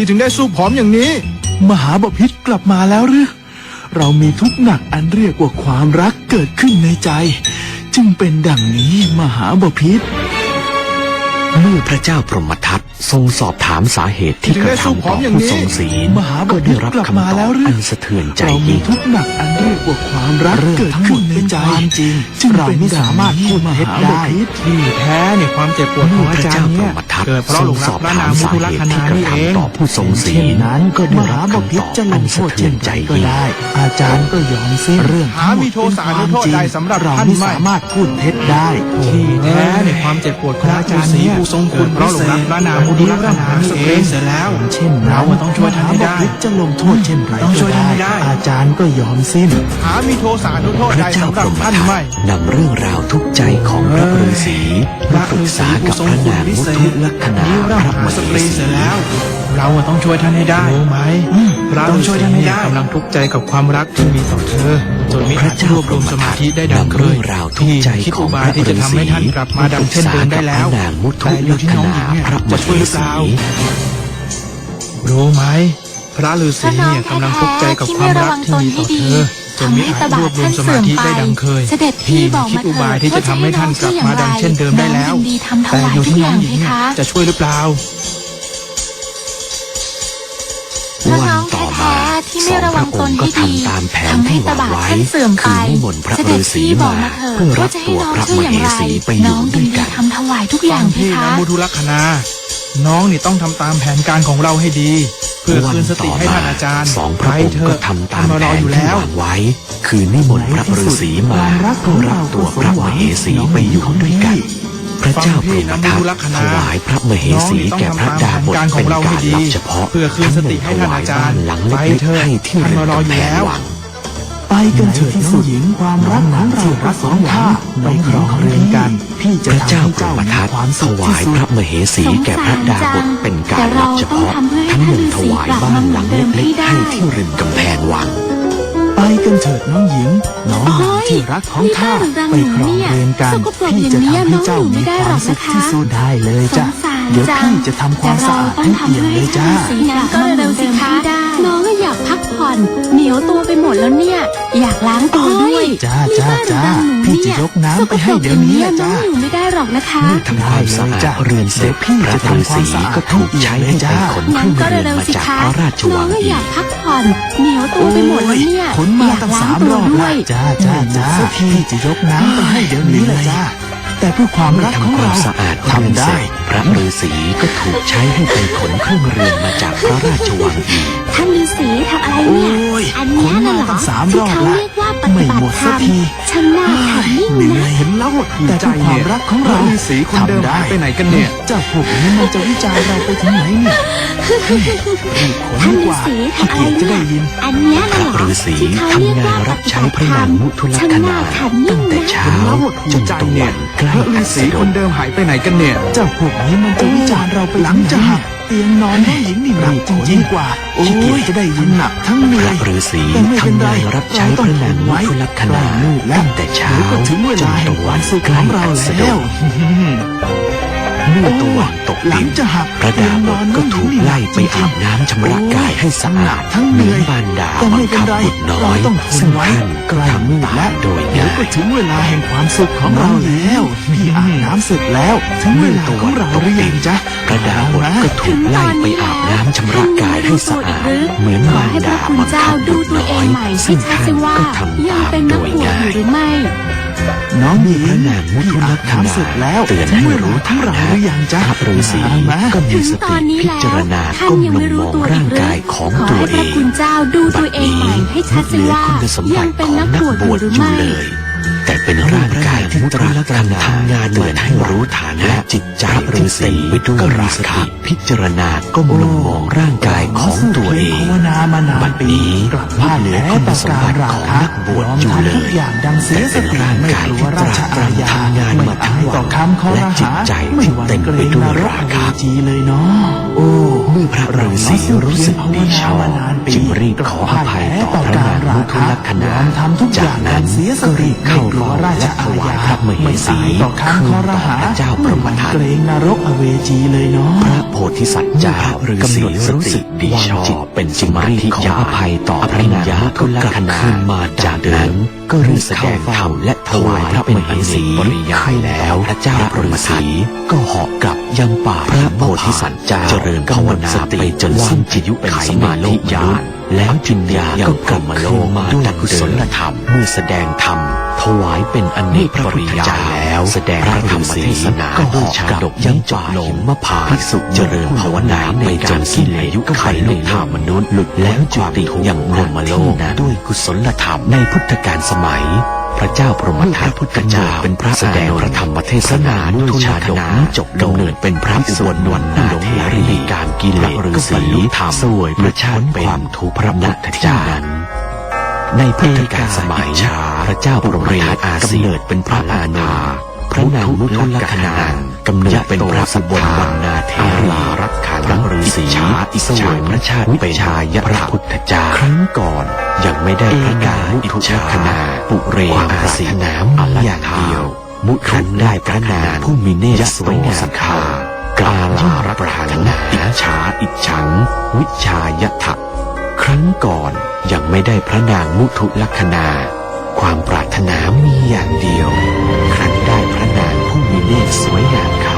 ที่ถึงได้สู้ผอมอย่างนี้ มหาบพิษกลับมาแล้วหรือ เรามีทุกข์หนักอันเรียกว่าความรักเกิดขึ้นในใจ จึงเป็นดังนี้มหาบพิษ เมื่อพระเจ้าพรหมทัตทรงสอบถามสาเหตุที่กระทำต่อผู้ทรงศีลมหาบก็พิได้ตรรับกลับคำมาตแล้อวบหรืออันสะเทือนใจเรามียิ่งทุกข์หนักอันเรียกว่าความรักเรื่องเกิดทั้งหมขึ้ดนในเป็นใจความจริงจึงเราเป็นไม่สามารถพูดมเท็จหาได้บพิษที่แท้เนี่ยความเจ็บปวดของอาจารย์เนี่ยเมื่อพระเจ้าพรหมทัตเกิดเพราะหลงทรัรกงพระสอบนามถามมุทุลักษณานี่เองสาเหตุที่กระทำต่อผู้ทรงศีลเช่นนั้นก็ได้มรับหาบคำพิตตอบรจะลอันงโทสะษเทืเชื่ออนนใจใจก็ยิ่งได้อาจารย์ก็ยอมสิ้นเรื่องหามีโทสะอนุโทษใดสำหรับเราท่านไม่ไม่สามารถพูดเท็จได้ที่แท้เนี่ยความเจ็บปวดของอาจารย์เนี่ยผู้ทรงคุณเกิดเพราะหลงรักพระนามมุทุลักษณานี่เองเสร็จแล้ว เช่นเราอะต้องช่วยท่านให้ได้มหบพิตรจะลงโทษเช่นไรต้องช่วยท่านให้ก็ได้ อาจารย์ก็ยอมสิ้นหามีโทสะอนุโทษพใดระเจ้าสำหพรับรหมท่านทัตไม่นำเรื่องราวทุกข์ใจของพระฤาษีมาปรึกษากับพระนางมุทุลักษณานิ้วพเราระมหาเหสตรีสีเสร็จแล้ว เราอะต้องช่วยท่านให้ได้รู้ไหมพระต้องช่วยท่านให้ได้ฤษีเกำลังทุกข์ใจกับความรักที่มีต่อเธอจนไม่พอาระจเจ้ารวบพรรวมหมสมาทัตธิได้ดังนำเคเรื่อยงราวทุกข์ใจคิดของอุพบายระที่ฤาจะทำษีให้ท่านกลับมาดังเช่นเดิมได้แล้วพระนางมุทุลักษณาพระมจะช่วยเหหรือเปสีล่ารู้ไหมพระฤาษีเนี่ยกำลังทุกข์ใจกับความรักที่มีต่อเธอจนไม่อาจรวบรวมสมาธิได้ดังเคยเสด็จพี่บอกคิดมาอุเถิบายดที่จะทำให้ท่านกลับมาดังเช่นเดิมได้แล้วน้องยินดีทำถแต่วายอยู่ทุกที่อน้อย่างงหญิงเพเนี่ยคะจะช่วยหรือเปล่าเพรา สไม่องระพวัระงอตงนค์ก็ที่ดีทำตามแผนทำให้ที่วาตงบะไว้ท่านเสื่อมไปคือนิมนต์พระเสฤาด็จษีพี่บอกมามาเถิดเพื่อรัว่าบจะให้ตัวน้องพระช่วยมอย่างเหไรสีไปอน้ยู่องด้ยิวยนดีกันทำถวายทุกอย่างฟังเพพี่คะนะมุทุลักษณาน้องนี่ต้องทำตามแผนการของเราให้ดี เพื่อคืนสติให้ท่านอาจารย์สองพระองค์เถก็อะทำตามท่นมารแผอนอยู่ที่แล้ววางไว้ คือนิมนต์พระฤาษีมาเพื่อรับตัวพระมเหสีไปอยู่ด้วยกัน พระเจ้าพรหมทัตถวายพระมเหสีแก่พระดาบทเป็นการลับเฉพาะเพื่อคืนสติให้ท่านอาจารย์หลังเล็กๆให้ที่ริมกำแพงวังไปกันเถิดที่สุดหญิงความรักของเรารักของข้าไปครองเรือนกันพี่จะพระทำเจ้าให้พรเจ้าหมมีทัตความถสุขวาที่ยสุพดระมเหสีแก่พระดาบทเป็นการลับเฉพาะทั้งยังถวายบ้านหลังเล็กๆให้ที่ริมกำแพงวัง ไปกันเถิดน้องหญิง น้องหญิงที่รักของข้าไปครองเรือนกันพี่จะทำให้เจ้ามีความสุขที่สุดได้เลยจ้ะเดี๋ยวพี่จะทำความสะอาดให้เอี่ยมเลยจ้างั้นก็เร็วๆสิคะน้องก็อยาก พักผ่อน เหนียวตัวไปหมดแล้วเนี่ย อยากล้างตัวด้วยจ้าจ้าจ้าพี่จะยกน้ำไปให้เดี๋ยวนี้แหละจ้าน้องอยู่ไม่ได้หรอกนะคะเมื่อทำความสะอาดเรือนเสร็จพระฤาษีก็ถูกใช้ให้ไปขนเคงั้รื่นองก็เรือนเร็วมาๆสิจากคะพระราชน้วัองงก็อีอยากกพักผ่อนเหนียวตัวไปหมดแล้วเนี่ยขนมาตั้งสามรอบด้แล้ววยจ้าจ้าจ้าพี่จะยกน้ำไปให้เดี๋ยวนี้แหละจ้าแต่เพื่อความรักของทำควาเรามสะอาดเรือนทำเสได้ร็จพระฤาษีก็ถูกใช้ให้ไปขนเครื่องเรือนมาจากพระราชวังอีก ท่านฤาษีทำอะไรโอ้เนี่ยยอันเนี้ยขนน่ะมาเหรอตั้งสามที่รอบเขาละ เรียกว่าปไม่ฏิบัหมติดธรสัรกมทีฉันน่าขำยิ่งเหนื่นะ อยเห็นแล้วหดหูใจเจ้าความเนี่ยรักของเราพระฤาษีคนเดิมทำได้หายไปไหนกันเนี่ย เจ้าพวกนี้มันจะวิจารณ์เราไปถึงไหนเนี่ยรีบขนท่านดีกฤาว่าษีขี้ทำอะไรเกียจจะเนี่ได้ยยิน อันเนี้ยพน่ะระเหรอฤาษีที่เขาเรียกทำงานว่ารับใช้พระนางมุทุลัฉักนษน่าณาขำยิ่ตั้งงแต่นะ เช้าแล้วหดหูจนใจตะเนี่วัยนใกล้พระฤาอัสษีดคงนเดิมหายไปไหนกันเนี่ย เจ้าพวกนี้มันจะวิจารณ์เราไปหลังจะหัก เตียงนอนน้องหญิงนี่หนักจริงๆกว่าขี้เกียจจะได้ยินหนักทั้งเหพนื่อระยฤาษีแต่ไม่เป็นทำไรงานรับใช้พระนางมุทุลักษณาเราต้องทนไว้ตั้งแต่เช้าเดี๋ยวก็ถึงเวจลานแห่ตะงควัวานมสุขใกขล้องเราอัสดแล้วง เมื่อตะวันตกหลัดิงนจะหักพระดาบทก็ถูกไล่ไปอาบน้ำชำระกายให้สะอาดทั้งเหเหมืนื่ออนยบานดาแต่บัไม่งเป็นคับไรบุตรน้อเรายต้องทซึ่นงไว้ท่านใกล้มืดทำตาแล้มวโดยเดี๋ยวง่ายก็ถึงเวลาแห่งความสุขของเราแล้วพี่อาบน้ำเสร็จแล้วถึงเวลาของเราหรือยังจ๊ะพระดาบทก็ถูกไล่ไปอาบน้ำชำระกายให้สะอาดเหมือนขอมารให้พดาระคุณบังเจ้าคับดูบุตรตัวเอน้องยใหม่ซึ่ที่งชัดท่านสิว่าก็ทำยังตามเป็นโดนักยบวชง่าอยู่ยหรือไม่ น้องหญิงพระนางมุทุลักษณาเสร็จแล้วเตือนถึงให้เวลารู้ขอฐางเรานะหรือยังจ๊ะพระฤาษีมาก็มีถึงสตติอนนี้พิแล้วจารณาท่านก้มยังลไม่งรู้มองตัวอีร่างกหรืกายของขอตัวให้เอพระงคุณเจ้าดูตัวเองใหม่ให้ชัดสิเหลือว่าคุณสมยับังติเป็นของนักนักบวชบอยู่วชหรืออยู่ไม่เลย แต่เป็นร่างกายที่ตรักทำงานเหมือนให้รู้ฐานะจิตใจที่เต็มไปด้วยราคะพิจารณาก้มลงมองร่างกายของตัวเองบัดนี้กลับบ้าเหลือคุณสมบัติของนักบวชอยู่เลยแต่เป็นร่างกายที่ตรากอาญาตรำทำงานมาทั้งวันและจิตใจที่เต็มไปด้วยรกราอเวคะโอ้ มื่อพระฤาษีรู้สึกดีชอบจึงรีบขออภัยต่อพระนางมุทุลักษณาจากนั้นก็รีบเข้าไม่กลัวราชอาญาพระมเหสีไม่อายต่อคำคอรหาเจ้าพรหมทัตเกรงนรกอเวจีเลยเนาะพระโพธิสัตว์เจ้ากำหนดรู้สึกดีชอบเป็นสมาธิขออภัยต่อพระนางมุทุลักษณามาจากนั้นก็รีบแสดงธรรมและถวายพระมเหสีปริยายแล้วพระเจ้าพรหมทัตก็เหาะกลับยังป่าพระโพธิสัตว์เจ้าเจริญภาวนาไปจนสิ้นจิตยุเป็นสมาธิญาณแล้วจินญาก็กลับมาโลกมาด้วยกุศลธรรมเมื่อแสดงธรรมถวายเป็นอเนกปริยายแล้ว แสดงพระธรรมเทศนาก็ด้วยชาดกยังจบลงมะพร้าวภิกษุเจริญภาวนาไปจนสิ้นอายุไขในโลกมนุษย์หลุดแล้วจุติยังพรหมโลกด้วยกุศลธรรมในพุทธกาลสมัย พระเจ้าพรหมทัตพุทธเจ้าเป็นพระแสดงพระธรรมเทศนาด้วยชาดกนี้จบกำเนิดเป็นพระอุบลวันนาเทรีการกิเลสฤาษีธรรมสวยพระชาติเป็นทุกพระพุทธเจ้าในพุทธกาลสมัยพระเจ้าพรหมทัตกำเนิดเป็นพระอานนท์พระนางมุทุลักษณากำเนิดเป็นพระสุบลวันนาเทรีรักขันพระฤาษีอิสวยพระชาติเป็นชายพระพุทธเจ้าครั้งก่อน ยังไม่ได้พระนางมุทุลักษณาปุเรอาสีน้ำอันอย่างเดียว มุทุได้พระนางผู้มีเนตรสวยงามคากาลารักปรารถนาอิจฉาอิจฉัง วิชายทะครั้งก่อนยังไม่ได้พระนางมุทุลักษณาความปรารถนามีอย่างเดียว ครั้นได้พระนางผู้มีเนตรสวยงามค